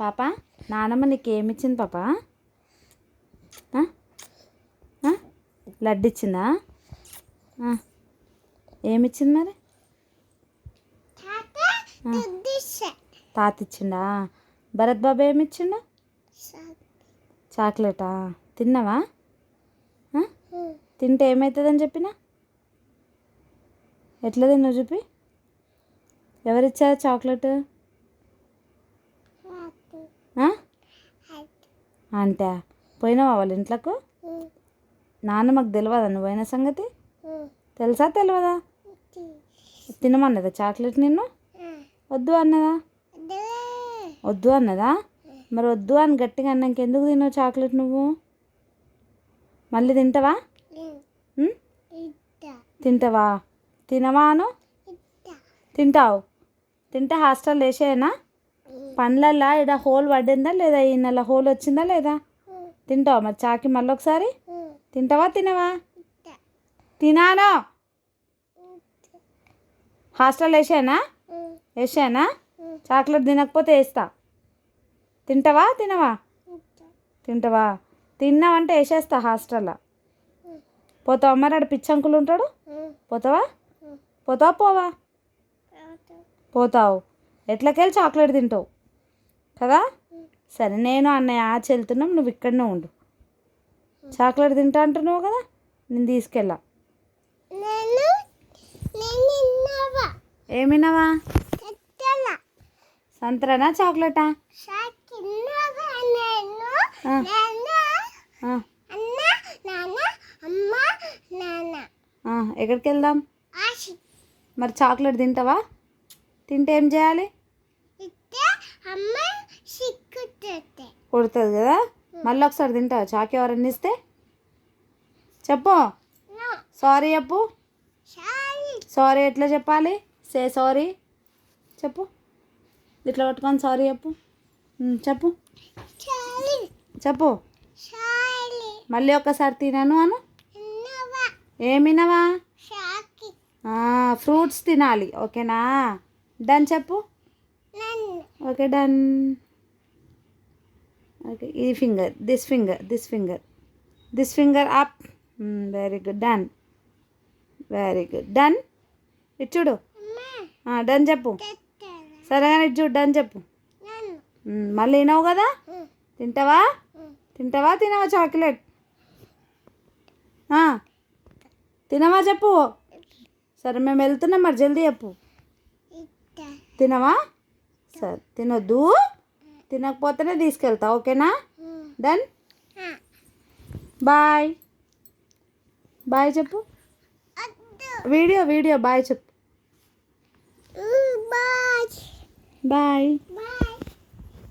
పాప నానమ్మ నీకు ఏమి ఇచ్చింది పాప? లడ్డు ఇచ్చిందా. ఏమిచ్చింది మరి? తాత ఇచ్చిండా భరత్ బాబు ఏమి ఇచ్చిండు చాక్లెటా? తిన్నావా? తింటే ఏమవుతుందని చెప్పిన? ఎట్లా తిన్నావు చూపి? ఎవరిచ్చారు చాక్లెట్? అంటే పోయినావా వాళ్ళ ఇంట్లోకు? నాన్నమ్మకు తెలియదా నువ్వు పోయిన సంగతి? తెలుసా తెలియదా తినమన్నదా చాక్లెట్ నిన్ను? వద్దు అన్నదా? వద్దు అన్నదా? మరి వద్దు అని గట్టిగా అన్నాక ఎందుకు తిన్నావు చాక్లెట్ నువ్వు? మళ్ళీ తింటావా? తింటావా? తినవా అను? తింటావు. తింటే హాస్టల్ వేసేయనా? పండ్లల్లో ఇక్కడ హోల్ పడిందా లేదా? ఈ నెల హోల్ వచ్చిందా లేదా? తింటావా మరి చాకి మళ్ళీ ఒకసారి? తింటావా తినవా? తినాను హాస్టల్ వేసానా? వేసానా? చాక్లెట్ తినకపోతే వేస్తా. తింటావా తినవా? తింటావా? తిన్నావంటే వేసేస్తా హాస్టల్లో. పోతావా మరి? ఆడ పిచ్చంకులు ఉంటాడు. పోతావా? పోతావా పోవా? పోతావు. ఎట్లకెళ్ళి చాక్లెట్ తింటావు? కదా? సరే నేను అన్నయ్య ఆచి వెళ్తున్నాం నువ్వు ఇక్కడనే ఉండు. చాక్లెట్ తింటా అంటున్నావు కదా నేను తీసుకెళ్ళా. ఏమినావా సంతరానా చాక్లెటా? ఎక్కడికి వెళ్దాం? మరి చాక్లెట్ తింటావా? తింటే ఏం చేయాలి? కొడుతుంది కదా? మళ్ళీ ఒకసారి తింటావా? చాకి ఎవరన్నా ఇస్తే? చెప్పు. సారీ చెప్పు. సారీ ఎట్లా చెప్పాలి? సే సారీ చెప్పు. ఇట్లా పట్టుకొని సారీ చెప్పు. చెప్పు. చెప్పు. మళ్ళీ ఒక్కసారి తినను అను. ఏమినవా ఫ్రూట్స్ తినాలి. ఓకేనా? డన్ చెప్పు. ఓకే డన్ ఓకే ఈ finger this finger this finger this finger up very good done very good done ఇటు చూడు. డన్ చెప్పు. సరే కానీ ఇటు చూడు డన్ చెప్పు. మ్మ్, మళ్ళీ వినవు కదా? తింటావా? తింటావా? తినవా చాక్లెట్? తినవా చెప్పు? సరే మేము వెళ్తున్నాం మరి జల్దీ చెప్పు. తినవా? సరే తినొద్దు. తినకపోతేనే తీసుకెళ్తా ఓకేనా? డన్ బాయ్ బాయ్ చెప్పు. వీడియో వీడియో బాయ్ చెప్పు. బాయ్